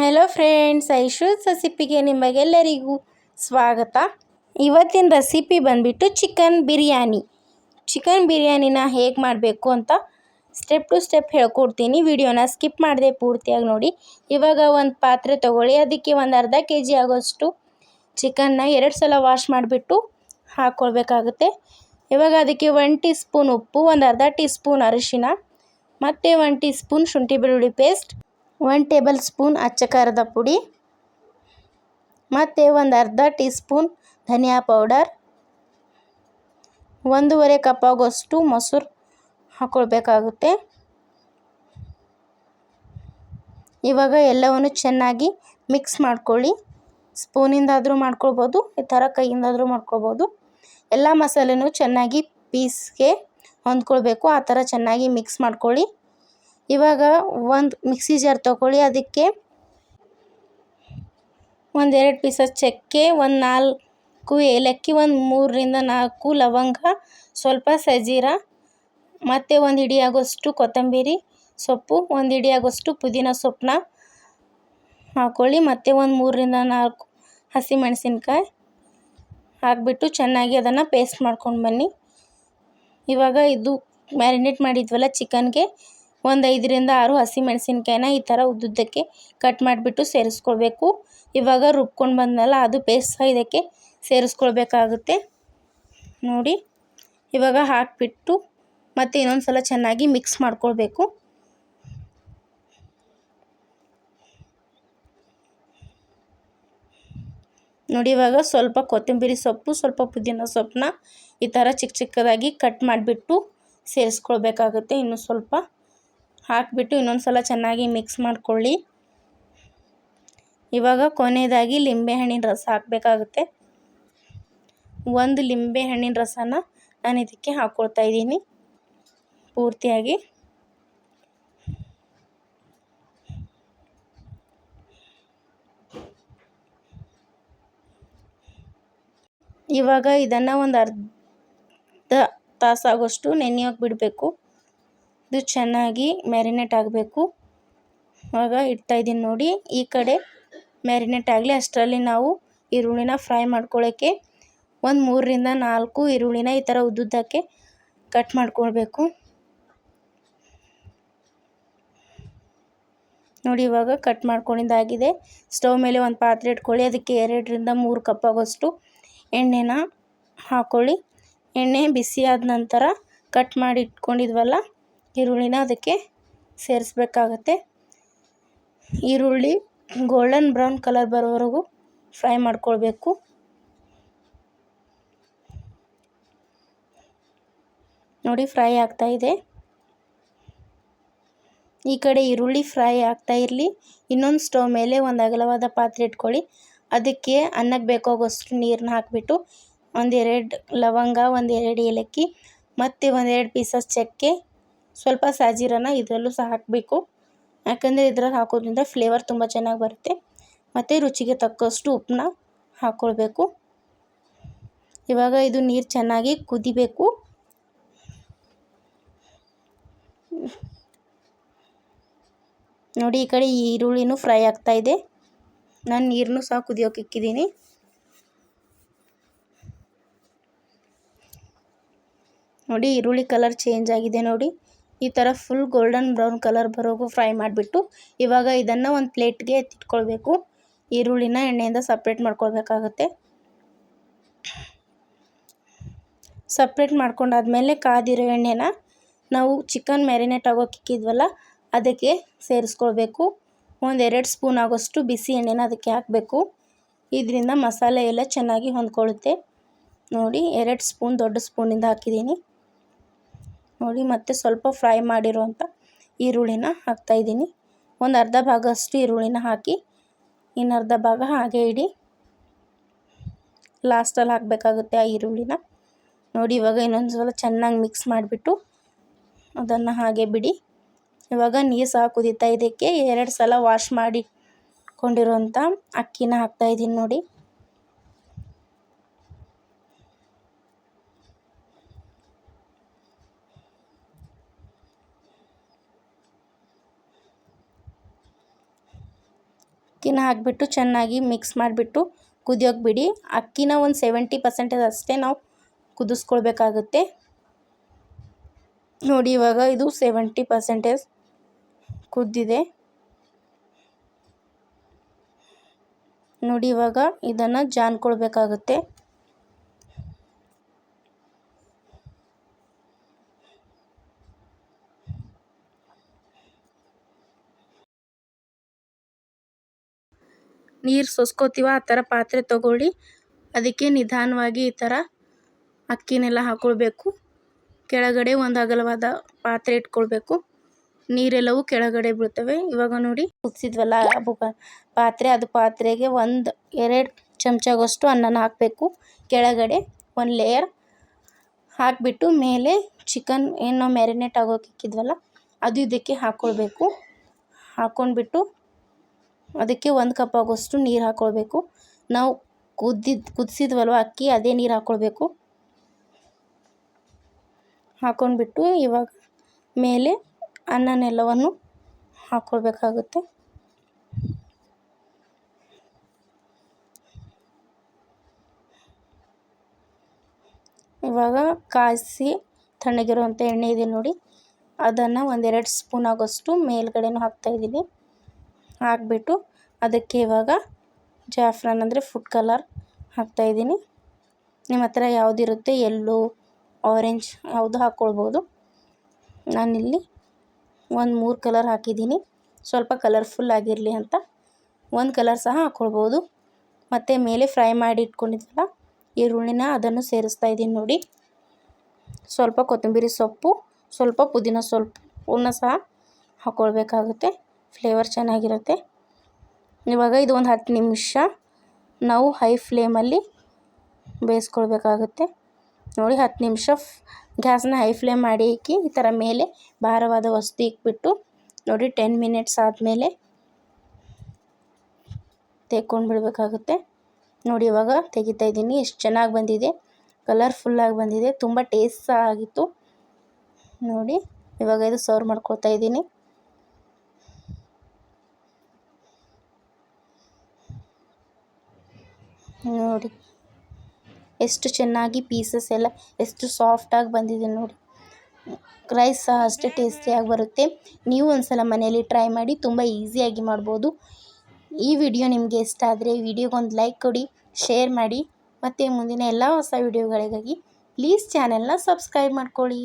Hello friends ಐಶೂಸ್ ರೆಸಿಪಿಗೆ ನಿಮಗೆಲ್ಲರಿಗೂ ಸ್ವಾಗತ. ಇವತ್ತಿನ ರೆಸಿಪಿ ಬಂದುಬಿಟ್ಟು ಚಿಕನ್ ಬಿರಿಯಾನಿ. ಚಿಕನ್ ಬಿರಿಯಾನಿನ ಹೇಗೆ ಮಾಡಬೇಕು ಅಂತ ಸ್ಟೆಪ್ ಟು ಸ್ಟೆಪ್ ಹೇಳ್ಕೊಡ್ತೀನಿ. ವಿಡಿಯೋನ ಸ್ಕಿಪ್ ಮಾಡದೆ ಪೂರ್ತಿಯಾಗಿ ನೋಡಿ. ಇವಾಗ ಒಂದು ಪಾತ್ರೆ ತೊಗೊಳ್ಳಿ. ಅದಕ್ಕೆ ಒಂದು ಅರ್ಧ ಕೆ ಜಿ ಆಗೋಷ್ಟು ಚಿಕನ್ನ ಎರಡು ಸಲ ವಾಶ್ ಮಾಡಿಬಿಟ್ಟು ಹಾಕ್ಕೊಳ್ಬೇಕಾಗುತ್ತೆ ಇವಾಗ ಅದಕ್ಕೆ ಒನ್ ಟೀ ಸ್ಪೂನ್ ಉಪ್ಪು, ಒಂದು ಅರ್ಧ ಟೀ ಸ್ಪೂನ್ ಅರಿಶಿನ, ಮತ್ತು ಒನ್ ಟೀ ಸ್ಪೂನ್ ಶುಂಠಿ ಬೆಳ್ಳುಳ್ಳಿ ಪೇಸ್ಟ್ ಒನ್ ಟೇಬಲ್ ಸ್ಪೂನ್ ಅಚ್ಚ ಖಾರದ ಪುಡಿ, ಮತ್ತು ಒಂದು ಅರ್ಧ ಟೀ ಸ್ಪೂನ್ ಧನಿಯಾ ಪೌಡರ್, ಒಂದೂವರೆ ಕಪ್ ಆಗೋಷ್ಟು ಮೊಸರು ಹಾಕ್ಕೊಳ್ಬೇಕಾಗುತ್ತೆ ಇವಾಗ ಎಲ್ಲವನ್ನು ಚೆನ್ನಾಗಿ ಮಿಕ್ಸ್ ಮಾಡ್ಕೊಳ್ಳಿ. ಸ್ಪೂನಿಂದಾದರೂ ಮಾಡ್ಕೊಳ್ಬೋದು, ಈ ಥರ ಕೈಯಿಂದಾದರೂ ಮಾಡ್ಕೊಳ್ಬೋದು. ಎಲ್ಲ ಮಸಾಲೆನೂ ಚೆನ್ನಾಗಿ ಪೀಸ್ಗೆ ಹೊಂದ್ಕೊಳ್ಬೇಕು, ಆ ಥರ ಚೆನ್ನಾಗಿ ಮಿಕ್ಸ್ ಮಾಡ್ಕೊಳ್ಳಿ. ಇವಾಗ ಒಂದು ಮಿಕ್ಸಿ ಜಾರ್ ತೊಗೊಳ್ಳಿ, ಅದಕ್ಕೆ ಒಂದೆರಡು ಪೀಸಸ್ ಚಕ್ಕೆ, ಒಂದು ನಾಲ್ಕು ಏಲಕ್ಕಿ, ಒಂದು ಮೂರರಿಂದ ನಾಲ್ಕು ಲವಂಗ, ಸ್ವಲ್ಪ ಸಜೀರ, ಮತ್ತು ಒಂದು ಹಿಡಿಯಾಗೋಷ್ಟು ಕೊತ್ತಂಬರಿ ಸೊಪ್ಪು, ಒಂದು ಹಿಡಿಯಾಗೋಷ್ಟು ಪುದೀನ ಸೊಪ್ಪನ್ನ ಹಾಕ್ಕೊಳ್ಳಿ ಮತ್ತು ಒಂದು ಮೂರರಿಂದ ನಾಲ್ಕು ಹಸಿಮೆಣಸಿನ್ಕಾಯಿ ಹಾಕ್ಬಿಟ್ಟು ಚೆನ್ನಾಗಿ ಅದನ್ನು ಪೇಸ್ಟ್ ಮಾಡ್ಕೊಂಡು ಬನ್ನಿ. ಇವಾಗ ಇದು ಮ್ಯಾರಿನೇಟ್ ಮಾಡಿದ್ವಲ್ಲ ಚಿಕನ್ಗೆ ಒಂದು ಐದರಿಂದ ಆರು ಹಸಿಮೆಣಸಿನ್ಕಾಯಿನ ಈ ಥರ ಉದ್ದುದ್ದಕ್ಕೆ ಕಟ್ ಮಾಡಿಬಿಟ್ಟು ಸೇರಿಸ್ಕೊಳ್ಬೇಕು. ಇವಾಗ ರುಬ್ಕೊಂಡು ಬಂದನಲ್ಲ, ಅದು ಪೇಸ್ಟ್ ಸಹ ಇದಕ್ಕೆ ಸೇರಿಸ್ಕೊಳ್ಬೇಕಾಗುತ್ತೆ. ನೋಡಿ, ಇವಾಗ ಹಾಕಿಬಿಟ್ಟು ಮತ್ತು ಇನ್ನೊಂದು ಸಲ ಚೆನ್ನಾಗಿ ಮಿಕ್ಸ್ ಮಾಡ್ಕೊಳ್ಬೇಕು. ನೋಡಿ, ಇವಾಗ ಸ್ವಲ್ಪ ಕೊತ್ತಂಬರಿ ಸೊಪ್ಪು, ಸ್ವಲ್ಪ ಪುದೀನ ಸೊಪ್ಪನ್ನ ಈ ಥರ ಚಿಕ್ಕ ಚಿಕ್ಕದಾಗಿ ಕಟ್ ಮಾಡಿಬಿಟ್ಟು ಸೇರಿಸ್ಕೊಳ್ಬೇಕಾಗುತ್ತೆ. ಇನ್ನು ಸ್ವಲ್ಪ ಹಾಕಿಬಿಟ್ಟು ಇನ್ನೊಂದು ಸಲ ಚೆನ್ನಾಗಿ ಮಿಕ್ಸ್ ಮಾಡ್ಕೊಳ್ಳಿ. ಇವಾಗ ಕೊನೆಯದಾಗಿ ಲಿಂಬೆಹಣ್ಣಿನ ರಸ ಹಾಕಬೇಕಾಗುತ್ತೆ. ಒಂದು ಲಿಂಬೆ ಹಣ್ಣಿನ ರಸನ ನಾನು ಇದಕ್ಕೆ ಹಾಕ್ಕೊಳ್ತಾ ಇದ್ದೀನಿ. ಪೂರ್ತಿಯಾಗಿ. ಇವಾಗ ಇದನ್ನು ಒಂದು ಅರ್ಧ ತಾಸಾಗೋಷ್ಟು ನೆನೆಯೋಕೆ ಬಿಡಬೇಕು. ಇದು ಚೆನ್ನಾಗಿ ಮ್ಯಾರಿನೇಟ್ ಆಗಬೇಕು. ಆವಾಗ ಇಡ್ತಾ ಇದ್ದೀನಿ ನೋಡಿ, ಈ ಕಡೆ ಮ್ಯಾರಿನೇಟ್ ಆಗಲಿ. ಅಷ್ಟರಲ್ಲಿ ನಾವು ಈರುಳ್ಳಿನ ಫ್ರೈ ಮಾಡ್ಕೊಳ್ಳೋಕ್ಕೆ ಒಂದು ಮೂರರಿಂದ ನಾಲ್ಕು ಈರುಳ್ಳಿನ ಈ ಥರ ಉದ್ದುದ್ದಕ್ಕೆ ಕಟ್ ಮಾಡ್ಕೊಳ್ಬೇಕು. ನೋಡಿ, ಇವಾಗ ಕಟ್ ಮಾಡ್ಕೊಂಡಿದ್ದಾಗಿದೆ ಸ್ಟವ್ ಮೇಲೆ ಒಂದು ಪಾತ್ರೆ ಇಟ್ಕೊಳ್ಳಿ. ಅದಕ್ಕೆ ಎರಡರಿಂದ ಮೂರು ಕಪ್ ಆಗೋಷ್ಟು ಎಣ್ಣೆನ ಹಾಕ್ಕೊಳ್ಳಿ ಎಣ್ಣೆ ಬಿಸಿ ಆದ ನಂತರ ಕಟ್ ಮಾಡಿ ಇಟ್ಕೊಂಡಿದ್ವಲ್ಲ ಈರುಳ್ಳಿನ ಅದಕ್ಕೆ ಸೇರಿಸ್ಬೇಕಾಗತ್ತೆ. ಈರುಳ್ಳಿ ಗೋಲ್ಡನ್ ಬ್ರೌನ್ ಕಲರ್ ಬರೋವರೆಗೂ ಫ್ರೈ ಮಾಡ್ಕೊಳ್ಬೇಕು. ನೋಡಿ ಫ್ರೈ ಆಗ್ತಾ ಇದೆ. ಈ ಕಡೆ ಈರುಳ್ಳಿ ಫ್ರೈ ಆಗ್ತಾ ಇರಲಿ. ಇನ್ನೊಂದು ಸ್ಟವ್ ಮೇಲೆ ಒಂದು ಅಗಲವಾದ ಪಾತ್ರೆ ಇಟ್ಕೊಳ್ಳಿ. ಅದಕ್ಕೆ ಅನ್ನಕ್ಕೆ ಬೇಕಾಗೋಷ್ಟು ನೀರನ್ನ ಹಾಕಿಬಿಟ್ಟು ಒಂದೆರಡು ಲವಂಗ, ಒಂದೆರಡು ಏಲಕ್ಕಿ, ಮತ್ತು ಒಂದೆರಡು ಪೀಸಸ್ ಚಕ್ಕೆ ಸ್ವಲ್ಪ ಸಾಜೀರನ ಇದರಲ್ಲೂ ಸಹ ಹಾಕಬೇಕು. ಯಾಕಂದರೆ ಇದ್ರಲ್ಲಿ ಹಾಕೋದ್ರಿಂದ ಫ್ಲೇವರ್ ತುಂಬ ಚೆನ್ನಾಗಿ ಬರುತ್ತೆ. ಮತ್ತು ರುಚಿಗೆ ತಕ್ಕಷ್ಟು ಉಪ್ಪನ್ನ ಹಾಕ್ಕೊಳ್ಬೇಕು ಇವಾಗ ಇದು ನೀರು ಚೆನ್ನಾಗಿ ಕುದಿಬೇಕು. ನೋಡಿ, ಈ ಕಡೆ ಈರುಳ್ಳಿನೂ ಫ್ರೈ ಆಗ್ತಾ ಇದೆ. ನಾನು ನೀರನ್ನು ಸಹ ಕುದಿಯೋಕೆ ಇಕ್ಕಿದ್ದೀನಿ ನೋಡಿ, ಈರುಳ್ಳಿ ಕಲರ್ ಚೇಂಜ್ ಆಗಿದೆ ನೋಡಿ. ಈ ಥರ ಫುಲ್ ಗೋಲ್ಡನ್ ಬ್ರೌನ್ ಕಲರ್ ಬರೋವರೆಗೂ ಫ್ರೈ ಮಾಡಿಬಿಟ್ಟು ಇವಾಗ ಇದನ್ನು ಒಂದು ಪ್ಲೇಟ್ಗೆ ಎತ್ತಿಟ್ಕೊಳ್ಬೇಕು. ಈರುಳ್ಳಿನ ಎಣ್ಣೆಯಿಂದ ಸಪ್ರೇಟ್ ಮಾಡ್ಕೊಳ್ಬೇಕಾಗತ್ತೆ. ಸಪ್ರೇಟ್ ಮಾಡ್ಕೊಂಡಾದ್ಮೇಲೆ ಕಾದಿರೋ ಎಣ್ಣೆನ ನಾವು ಚಿಕನ್ ಮ್ಯಾರಿನೇಟ್ ಆಗೋಕೆ ಇಕ್ಕಿದ್ವಲ್ಲ, ಅದಕ್ಕೆ ಸೇರಿಸ್ಕೊಳ್ಬೇಕು. ಒಂದೆರಡು ಸ್ಪೂನ್ ಆಗೋಷ್ಟು ಬಿಸಿ ಎಣ್ಣೆನ ಅದಕ್ಕೆ ಹಾಕಬೇಕು. ಇದರಿಂದ ಮಸಾಲೆ ಎಲ್ಲ ಚೆನ್ನಾಗಿ ಹೊಂದ್ಕೊಳ್ಳುತ್ತೆ. ನೋಡಿ, ಎರಡು ಸ್ಪೂನ್ ದೊಡ್ಡ ಸ್ಪೂನಿಂದ ಹಾಕಿದ್ದೀನಿ. ನೋಡಿ, ಮತ್ತೆ ಸ್ವಲ್ಪ ಫ್ರೈ ಮಾಡಿರುವಂಥ ಈರುಳ್ಳಿನ ಹಾಕ್ತಾಯಿದ್ದೀನಿ ಒಂದು ಅರ್ಧ ಭಾಗ ಅಷ್ಟು ಈರುಳ್ಳಿನ ಹಾಕಿ, ಇನ್ನು ಅರ್ಧ ಭಾಗ ಹಾಗೆ ಇಡಿ. ಲಾಸ್ಟಲ್ಲಿ ಹಾಕಬೇಕಾಗುತ್ತೆ ಆ ಈರುಳ್ಳಿನ. ನೋಡಿ, ಇವಾಗ ಇನ್ನೊಂದು ಸಲ ಚೆನ್ನಾಗಿ ಮಿಕ್ಸ್ ಮಾಡಿಬಿಟ್ಟು ಅದನ್ನು ಹಾಗೆ ಬಿಡಿ. ಇವಾಗ ನೀರು ಸಹ ಕುದೀತಾ ಇದಕ್ಕೆ ಎರಡು ಸಲ ವಾಶ್ ಮಾಡಿ ಕೊಂಡಿರುವಂಥ ಅಕ್ಕಿನ ಹಾಕ್ತಾಯಿದ್ದೀನಿ ನೋಡಿ. ಅಕ್ಕಿನ ಹಾಕಿಬಿಟ್ಟು ಚೆನ್ನಾಗಿ ಮಿಕ್ಸ್ ಮಾಡಿಬಿಟ್ಟು ಕುದಿಯೋಕೆ ಬಿಡಿ ಅಕ್ಕಿನ ಒಂದು ಸೆವೆಂಟಿ ಪರ್ಸೆಂಟೇಜ್ ಅಷ್ಟೇ ನಾವು ಕುದಿಸ್ಕೊಳ್ಬೇಕಾಗುತ್ತೆ. ನೋಡಿ, ಇವಾಗ ಇದು ಸೆವೆಂಟಿ ಪರ್ಸೆಂಟೇಜ್ ಕುದ್ದಿದೆ. ನೋಡಿ, ಇವಾಗ ಇದನ್ನು ಜಾನ್ಕೊಳ್ಬೇಕಾಗುತ್ತೆ. ನೀರು ಸೋಸ್ಕೋತೀವ, ಆ ಥರ ಪಾತ್ರೆ ತಗೊಳ್ಳಿ. ಅದಕ್ಕೆ ನಿಧಾನವಾಗಿ ಈ ಥರ ಅಕ್ಕಿನೆಲ್ಲ ಹಾಕ್ಕೊಳ್ಬೇಕು ಕೆಳಗಡೆ ಒಂದು ಅಗಲವಾದ ಪಾತ್ರೆ ಇಟ್ಕೊಳ್ಬೇಕು. ನೀರೆಲ್ಲವೂ ಕೆಳಗಡೆ ಬೀಳ್ತವೆ. ಇವಾಗ ನೋಡಿ ಕುದಿಸಿದ್ವಲ್ಲ ಪಾತ್ರೆ, ಅದು ಪಾತ್ರೆಗೆ ಒಂದು ಎರಡು ಚಮಚಗಷ್ಟು ಅನ್ನನ ಹಾಕಬೇಕು. ಕೆಳಗಡೆ ಒಂದು ಲೇಯರ್ ಹಾಕಿಬಿಟ್ಟು ಮೇಲೆ ಚಿಕನ್ ಏನು ಮ್ಯಾರಿನೇಟ್ ಆಗೋಕೆ ಇಕ್ಕಿದ್ವಲ್ಲ, ಅದು ಇದಕ್ಕೆ ಹಾಕ್ಕೊಳ್ಬೇಕು ಹಾಕ್ಕೊಂಡ್ಬಿಟ್ಟು ಅದಕ್ಕೆ ಒಂದು ಕಪ್ ಆಗೋಷ್ಟು ನೀರು ಹಾಕ್ಕೊಳ್ಬೇಕು ನಾವು ಕುದ್ದಿದ್ದು ಕುದಿಸಿದ್ವಲ್ವ ಅಕ್ಕಿ, ಅದೇ ನೀರು ಹಾಕ್ಕೊಳ್ಬೇಕು ಹಾಕ್ಕೊಂಡ್ಬಿಟ್ಟು ಇವಾಗ ಮೇಲೆ ಅನ್ನನೆಲ್ಲವನ್ನು ಹಾಕ್ಕೊಳ್ಬೇಕಾಗುತ್ತೆ ಇವಾಗ ಕಾಯಿಸಿ ತಣ್ಣಗಿರುವಂಥ ಎಣ್ಣೆ ಇದೆ ನೋಡಿ. ಅದನ್ನು ಒಂದೆರಡು ಸ್ಪೂನ್ ಆಗೋಷ್ಟು ಮೇಲ್ಗಡೆನೂ ಹಾಕ್ತಾಯಿದ್ದೀನಿ ಹಾಕಿಬಿಟ್ಟು ಅದಕ್ಕೆ ಇವಾಗ ಜಾಫ್ರಾನ್ ಅಂದರೆ ಫುಡ್ ಕಲರ್ ಹಾಕ್ತಾಯಿದ್ದೀನಿ ನಿಮ್ಮ ಹತ್ರ ಯಾವುದಿರುತ್ತೆ? ಎಲ್ಲೋ ಆರೆಂಜ್ ಯಾವುದು ಹಾಕ್ಕೊಳ್ಬೋದು. ನಾನಿಲ್ಲಿ ಒಂದು ಮೂರು ಕಲರ್ ಹಾಕಿದ್ದೀನಿ. ಸ್ವಲ್ಪ ಕಲರ್ಫುಲ್ ಆಗಿರಲಿ ಅಂತ. ಒಂದು ಕಲರ್ ಸಹ ಹಾಕ್ಕೊಳ್ಬೋದು. ಮತ್ತು ಮೇಲೆ ಫ್ರೈ ಮಾಡಿ ಇಟ್ಕೊಂಡಿದ್ದಲ್ಲ ಈರುಳ್ಳಿನ ಅದನ್ನು ಸೇರಿಸ್ತಾ ಇದ್ದೀನಿ ನೋಡಿ. ಸ್ವಲ್ಪ ಕೊತ್ತಂಬರಿ ಸೊಪ್ಪು, ಸ್ವಲ್ಪ ಪುದೀನ ಸೊಪ್ಪನ್ನ ಸಹ ಹಾಕ್ಕೊಳ್ಬೇಕಾಗುತ್ತೆ. ಫ್ಲೇವರ್ ಚೆನ್ನಾಗಿರುತ್ತೆ. ಇವಾಗ ಇದು ಒಂದು ಹತ್ತು ನಿಮಿಷ ನಾವು ಹೈ ಫ್ಲೇಮಲ್ಲಿ ಬೇಯಿಸ್ಕೊಳ್ಬೇಕಾಗುತ್ತೆ. ನೋಡಿ ಹತ್ತು ನಿಮಿಷ ಗ್ಯಾಸ್ನ ಹೈ ಫ್ಲೇಮ್ ಮಾಡಿ ಇಕ್ಕಿ, ಈ ಥರ ಮೇಲೆ ಭಾರವಾದ ವಸ್ತು ಇಕ್ಬಿಟ್ಟು ನೋಡಿ ಟೆನ್ ಮಿನಿಟ್ಸ್ ಆದಮೇಲೆ ತೆಕ್ಕೊಂಡು ಬಿಡಬೇಕಾಗುತ್ತೆ ನೋಡಿ ಇವಾಗ ತೆಗಿತಾ ಇದ್ದೀನಿ. ಎಷ್ಟು ಚೆನ್ನಾಗಿ ಬಂದಿದೆ. ಕಲರ್ಫುಲ್ಲಾಗಿ ಬಂದಿದೆ. ತುಂಬ ಟೇಸ್ಟ್ ಆಗಿತ್ತು ನೋಡಿ ಇವಾಗ ಇದು ಸರ್ವ್ ಮಾಡ್ಕೊಳ್ತಾ ಇದ್ದೀನಿ. ನೋಡಿ. ಎಷ್ಟು ಚೆನ್ನಾಗಿ ಪೀಸಸ್ ಎಲ್ಲ, ಎಷ್ಟು ಸಾಫ್ಟಾಗಿ ಬಂದಿದೆ ನೋಡಿ. ರೈಸ್ ಸಹ ಅಷ್ಟೇ ಟೇಸ್ಟಿಯಾಗಿ ಬರುತ್ತೆ. ನೀವು ಒಂದ್ಸಲ ಮನೆಯಲ್ಲಿ ಟ್ರೈ ಮಾಡಿ ತುಂಬ ಈಸಿಯಾಗಿ ಮಾಡ್ಬೋದು. ಈ ವಿಡಿಯೋ ನಿಮಗೆ ಇಷ್ಟ ಆದರೆ ವಿಡಿಯೋಗೊಂದು ಲೈಕ್ ಕೊಡಿ ಶೇರ್ ಮಾಡಿ. ಮತ್ತು ಮುಂದಿನ ಎಲ್ಲ ಹೊಸ ವಿಡಿಯೋಗಳಿಗಾಗಿ ಪ್ಲೀಸ್ ಚಾನೆಲ್ನ ಸಬ್ಸ್ಕ್ರೈಬ್ ಮಾಡ್ಕೊಳ್ಳಿ.